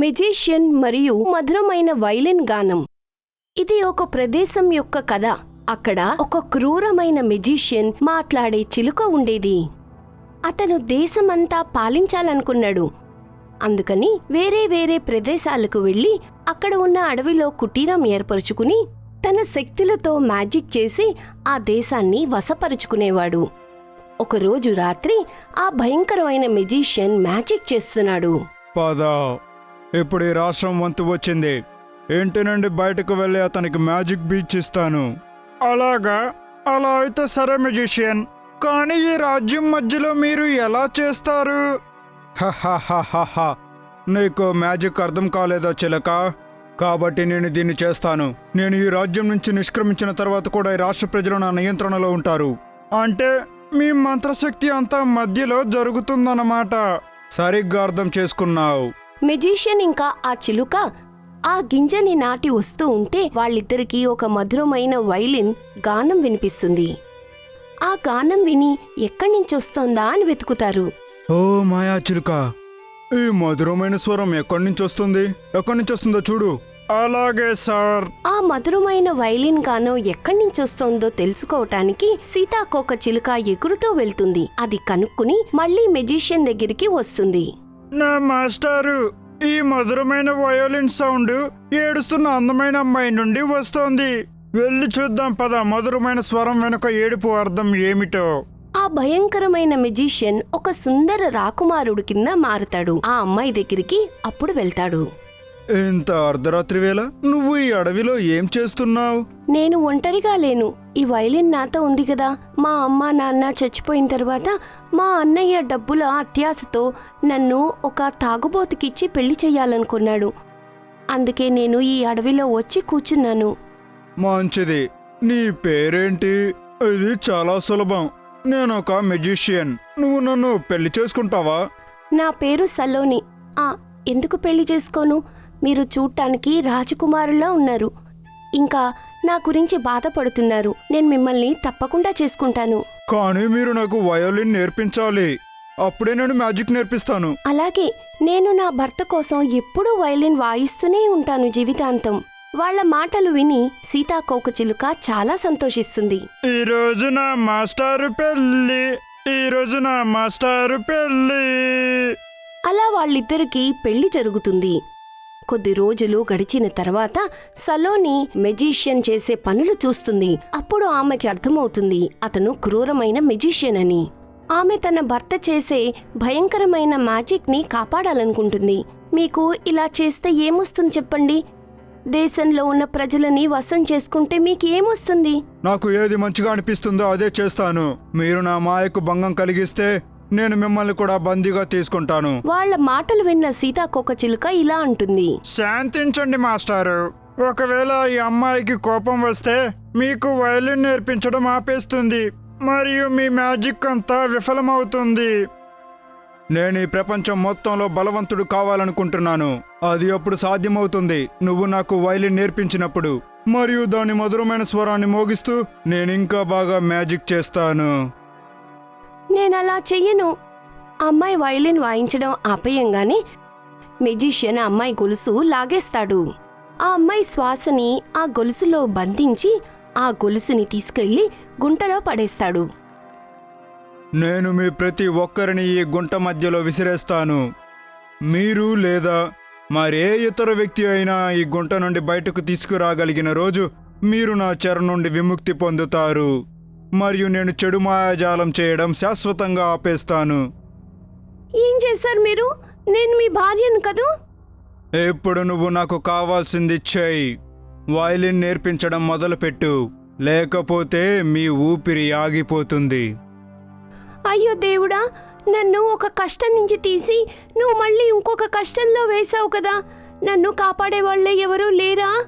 Magician మరియు మధురమైన violin గానం. ఇది ఒక ప్రదేశం యొక్క కథ. అక్కడ ఒక క్రూరమైన మెజీషియన్ మాట్లాడే చిలుక ఉండేది. అతను దేశమంతా పాలించాలనుకున్నాడు. అందుకని వేరే వేరే ప్రదేశాలకు వెళ్ళి అక్కడ ఉన్న అడవిలో కుటీరం ఏర్పరుచుకుని తన శక్తులతో మ్యాజిక్ చేసి ఆ దేశాన్ని వశపరుచుకునేవాడు. ఒకరోజు రాత్రి ఆ భయంకరమైన మెజీషియన్ మ్యాజిక్ చేస్తున్నాడు. పద. ఇప్పుడు ఈ రాష్ట్రం వంతు వచ్చింది. ఇంటి నుండి బయటకు వెళ్ళి అతనికి మ్యాజిక్ బీచ్ ఇస్తాను. అలాగా? అలా అయితే సరే మెజిషియన్ కానీ ఈ రాజ్యం మధ్యలో మీరు ఎలా చేస్తారు. నీకు మ్యాజిక్ అర్థం కాలేదా చిలక? కాబట్టి నేను దీన్ని చేస్తాను. నేను ఈ రాజ్యం నుంచి నిష్క్రమించిన తర్వాత కూడా ఈ రాష్ట్ర ప్రజలు నా నియంత్రణలో ఉంటారు. అంటే మీ మంత్రశక్తి అంతా మధ్యలో జరుగుతుందన్నమాట. సరిగ్గా అర్థం చేసుకున్నావు. మెజీషియన్ ఇంకా ఆ చిలుక ఆ గింజని నాటి వస్తూ ఉంటే వాళ్ళిద్దరికీ ఒక మధురమైన వైలిన్ గానం వినిపిస్తుంది. ఆ గానం విని ఎక్కడి నుంచి వస్తోందా అని వెతుకుతారు. ఓ మాయా చిలుక ఈ మధురమైన స్వరం ఎక్కడి నుంచి వస్తుంది? ఎక్కడి నుంచి వస్తుందో చూడు. అలాగే సార్. ఆ మధురమైన వైలిన్ గానం ఎక్కడి నుంచి వస్తోందో తెలుసుకోవటానికి సీతాకోక చిలుక ఎగురుతూ వెళ్తుంది. అది కనుక్కుని మళ్ళీ మెజీషియన్ దగ్గరికి వస్తుంది. నా మాస్టారు ఈ మధురమైన వయోలిన్ సౌండ్ ఏడుస్తున్న అందమైన అమ్మాయి నుండి వస్తోంది. వెళ్ళి చూద్దాం పద మధురమైన స్వరం వెనుక ఏడుపు అర్థం ఏమిటో. ఆ భయంకరమైన మెజీషియన్ ఒక సుందర రాకుమారుడు కింద మారుతాడు. ఆ అమ్మాయి దగ్గరికి అప్పుడు వెళ్తాడు. ఇంత అర్ధరాత్రి వేళ నువ్వు ఈ అడవిలో ఏం చేస్తున్నావు? నేను ఒంటరిగా లేను. ఈ వైలిన్ నాతో ఉంది కదా. మా అమ్మ నాన్న చచ్చిపోయిన తర్వాత మా అన్నయ్య డబ్బుల అత్యాశతో నన్ను ఒక తాగుబోతుకిచ్చి పెళ్ళి చెయ్యాలనుకున్నాడు. అందుకే నేను ఈ అడవిలో వచ్చి కూర్చున్నాను. మంచిది. నీ పేరేంటి? ఇది చాలా సులభం. నేను ఒక మెజిషియన్. నువ్వు నన్ను పెళ్ళి చేసుకుంటావా? నా పేరు సలోని. ఆ ఎందుకు పెళ్ళి చేసుకోను? మీరు చూడటానికి రాజకుమారులా ఉన్నారు. ఇంకా నా గురించి బాధపడుతున్నారు. నేను మిమ్మల్ని తప్పకుండా చేసుకుంటాను. కానీ మీరు నాకు వయోలిన్ నేర్పించాలి. అప్పుడే నేను మ్యాజిక్ నేర్పిస్తాను. అలాగే నేను నా భర్త కోసం ఎప్పుడూ వైలిన్ వాయిస్తూనే ఉంటాను జీవితాంతం. వాళ్ళ మాటలు విని సీతాకోకచిలుక చాలా సంతోషిస్తుంది. ఈ రోజు నా మాస్టారు పెళ్ళి. ఈ రోజు నా మాస్టారు పెళ్ళి. అలా వాళ్ళిద్దరికీ పెళ్ళి జరుగుతుంది. కొద్ది రోజులు గడిచిన తర్వాత సలోని మెజీషియన్ చేసే పనులు చూస్తుంది. అప్పుడు ఆమెకి అర్థమవుతుంది అతను క్రూరమైన మెజీషియన్ అని ఆమె తన భర్త చేసే భయంకరమైన మ్యాజిక్ని కాపాడాలనుకుంటుంది. మీకు ఇలా చేస్తే ఏమొస్తుంది చెప్పండి? దేశంలో ఉన్న ప్రజలని వశం చేసుకుంటే మీకు ఏమొస్తుంది? నాకు ఏది మంచిగా అనిపిస్తుందో అదే చేస్తాను. మీరు నా మాయకు భంగం కలిగిస్తే నేను మిమ్మల్ని కూడా బందీగా తీసుకుంటాను. వాళ్ళ మాటలు విన్న సీతాకోకచిలుక ఇలా అంటుంది. శాంతించండి మాస్టారు. ఒకవేళ ఈ అమ్మాయికి కోపం వస్తే మీకు వయలిన్ నేర్పించడం ఆపేస్తుంది. మరియు మీ మ్యాజిక్ అంతా విఫలమవుతుంది. నేను ఈ ప్రపంచం మొత్తంలో బలవంతుడు కావాలనుకుంటున్నాను. అది అప్పుడు సాధ్యమవుతుంది. నువ్వు నాకు వైలిన్ నేర్పించినప్పుడు. మరియు దాని మధురమైన స్వరాన్ని మోగిస్తూ నేను ఇంకా బాగా మ్యాజిక్ చేస్తాను. నేనలా చెయ్యను. ఆ అమ్మాయి వైలిన్ వాయించడం ఆపేయంగానే మెజిషియన్ అమ్మాయి గొలుసు లాగేస్తాడు. ఆ అమ్మాయి శ్వాసని ఆ గొలుసులో బంధించి ఆ గొలుసుని తీసుకెళ్ళి గుంటలో పడేస్తాడు. నేను మీ ప్రతి ఒక్కరిని ఈ గుంట మధ్యలో విసిరేస్తాను. మీరు లేదా మరే ఇతర వ్యక్తి అయినా ఈ గుంట నుండి బయటకు తీసుకురాగలిగిన రోజు మీరు నా చెర నుండి విముక్తి పొందుతారు. మరియు నేను చెడు మాయాజాలం చేయడం శాశ్వతంగా ఆపేస్తాను. ఏం చేశారు మీరు? నేను మీ భార్యను కదూ? ఇప్పుడు నువ్వు నాకు కావాల్సింది చెయ్యి వయలిన్ నేర్పించడం మొదలుపెట్టు. లేకపోతే మీ ఊపిరి ఆగిపోతుంది. అయ్యో దేవుడా నన్ను ఒక కష్టం నుంచి తీసి నువ్వు మళ్ళీ ఇంకొక కష్టంలో వేశావు కదా. నన్ను కాపాడే వాళ్ళే ఎవరూ లేరా?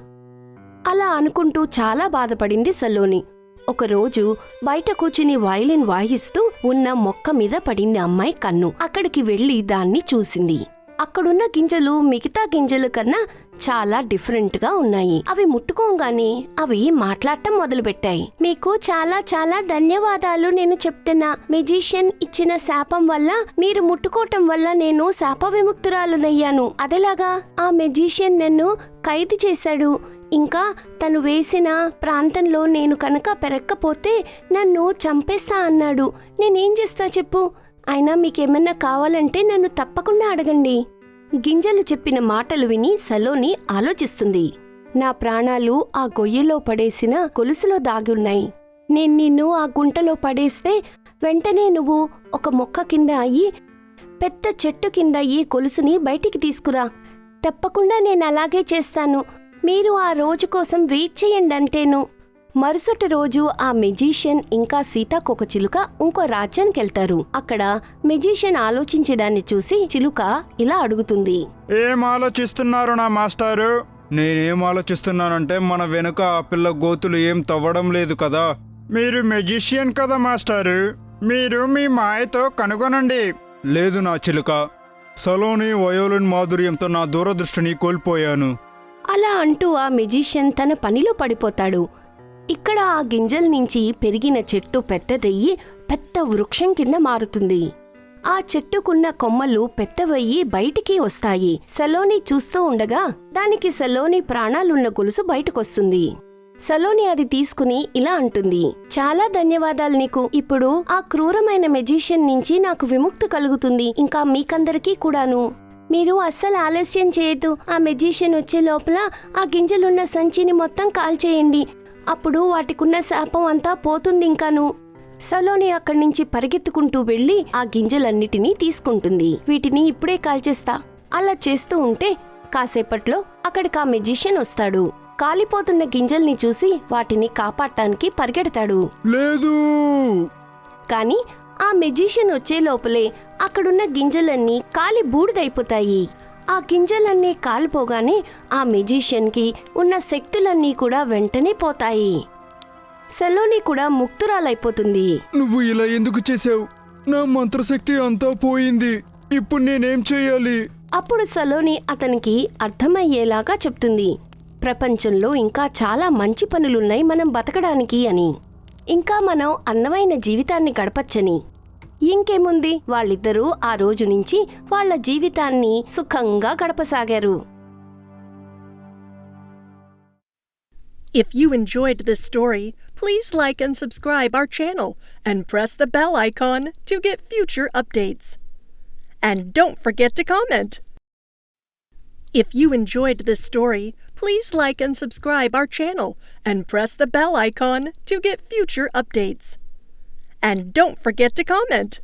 అలా అనుకుంటూ చాలా బాధపడింది సలోని. ఒకరోజు బయట కూర్చుని వయలిన్ వాయిస్తూ ఉన్న మొక్క మీద పడింది అమ్మాయి కన్ను. అక్కడికి వెళ్ళి దాన్ని చూసింది. అక్కడున్న గింజలు మిగతా గింజల కన్నా చాలా డిఫరెంట్గా ఉన్నాయి. అవి ముట్టుకోగానే అవి మాట్లాడటం మొదలుపెట్టాయి. మీకు చాలా చాలా ధన్యవాదాలు నేను చెప్తున్నా. మెజిషియన్ ఇచ్చిన శాపం వల్ల మీరు ముట్టుకోవటం వల్ల నేను శాప విముక్తురాలునయ్యాను అదేలాగా ఆ మెజిషియన్ నన్ను ఖైదు చేశాడు. ఇంకా తను వేసిన ప్రాంతంలో నేను కనుక పెరక్కపోతే నన్ను చంపేస్తా అన్నాడు. నేనేం చేస్తా చెప్పు? అయినా మీకేమన్నా కావాలంటే నన్ను తప్పకుండా అడగండి. గింజలు చెప్పిన మాటలు విని సలోని ఆలోచిస్తుంది. నా ప్రాణాలు ఆ గొయ్యలో పడేసిన గొలుసులో దాగి ఉన్నాయి నేను నిన్ను ఆ గుంటలో పడేస్తే వెంటనే నువ్వు ఒక మొక్క కింద అయ్యి పెద్ద చెట్టు కింద ఈ గొలుసుని బయటికి తీసుకురా. తప్పకుండా నేను అలాగే చేస్తాను. మీరు ఆ రోజు కోసం వెయిట్ చేయండి అంతేను మరుసటి రోజు ఆ మెజీషియన్ ఇంకా సీతాకొక చిలుక ఇంకో రాజ్యానికి వెళ్తారు. అక్కడ మెజీషియన్ ఆలోచించేదాన్ని చూసి చిలుక ఇలా అడుగుతుంది. ఏం ఆలోచిస్తున్నారు నా మాస్టారు? నేనేం ఆలోచిస్తున్నానంటే మన వెనుక ఆ పిల్ల గోతులు ఏం తవ్వడం లేదు కదా. మీరు మెజిషియన్ కదా మాస్టారు? మీరు మీ మాయతో కనుగొనండి. లేదు నా చిలుక. సలోని వయోలిన్ మాధుర్యంతో నా దూరదృష్టిని కోల్పోయాను. అలా అంటూ ఆ మెజీషియన్ తన పనిలో పడిపోతాడు. ఇక్కడ ఆ గింజల నుంచి పెరిగిన చెట్టు పెద్దదయ్యి పెద్ద వృక్షం కింద మారుతుంది. ఆ చెట్టుకున్న కొమ్మలు పెద్దవయ్యి బయటికి వస్తాయి. సలోని చూస్తూ ఉండగా దానికి సలోని ప్రాణాలున్న గొలుసు బయటకొస్తుంది. సలోని అది తీసుకుని ఇలా అంటుంది చాలా ధన్యవాదాలు నీకు. ఇప్పుడు ఆ క్రూరమైన మెజిషియన్ నుంచి నాకు విముక్తి కలుగుతుంది. ఇంకా మీకందరికీ కూడాను. మీరు అస్సలు ఆలస్యం చేయొద్దు. ఆ మెజిషియన్ వచ్చే లోపల ఆ గింజలున్న సంచిని మొత్తం కాల్చేయండి. అప్పుడు వాటికున్న శాపం అంతా పోతుంది ఇంకాను. సలోని అక్కడి నుంచి పరిగెత్తుకుంటూ వెళ్ళి ఆ గింజలన్నిటినీ తీసుకుంటుంది. వీటిని ఇప్పుడే కాల్చేస్తా. అలా చేస్తూ ఉంటే కాసేపట్లో అక్కడికి ఆ మెజిషియన్ వస్తాడు. కాలిపోతున్న గింజల్ని చూసి వాటిని కాపాడటానికి పరిగెడతాడు. లేదు! కానీ ఆ మెజిషియన్ వచ్చే లోపలే అక్కడున్న గింజలన్నీ కాలి బూడిదైపోతాయి. ఆ గింజలన్నీ కాలిపోగానే ఆ మెజిషియన్కి ఉన్న శక్తులన్నీ కూడా వెంటనే పోతాయి. సెలోని కూడా ముక్తురాలైపోతుంది. నువ్వు ఇలా ఎందుకు చేసావు నా మంత్రశక్తి అంతా పోయింది. ఇప్పుడు నేనేం చేయాలి? అప్పుడు సలోని అతనికి అర్థమయ్యేలాగా చెప్తుంది. ప్రపంచంలో ఇంకా చాలా మంచి పనులున్నాయి మనం బతకడానికి అని. ఇంకా మనం అందమైన జీవితాన్ని గడపచ్చని ఇంకేముంది వాళ్ళిద్దరూ ఆ రోజు నుంచి వాళ్ళ జీవితాన్ని సుఖంగా గడపసాగారు If you enjoyed this story, please like and subscribe our channel and press the bell icon to get future updates. And don't forget to comment. If you enjoyed this story, please like and subscribe our channel and press the bell icon to get future updates. And don't forget to comment.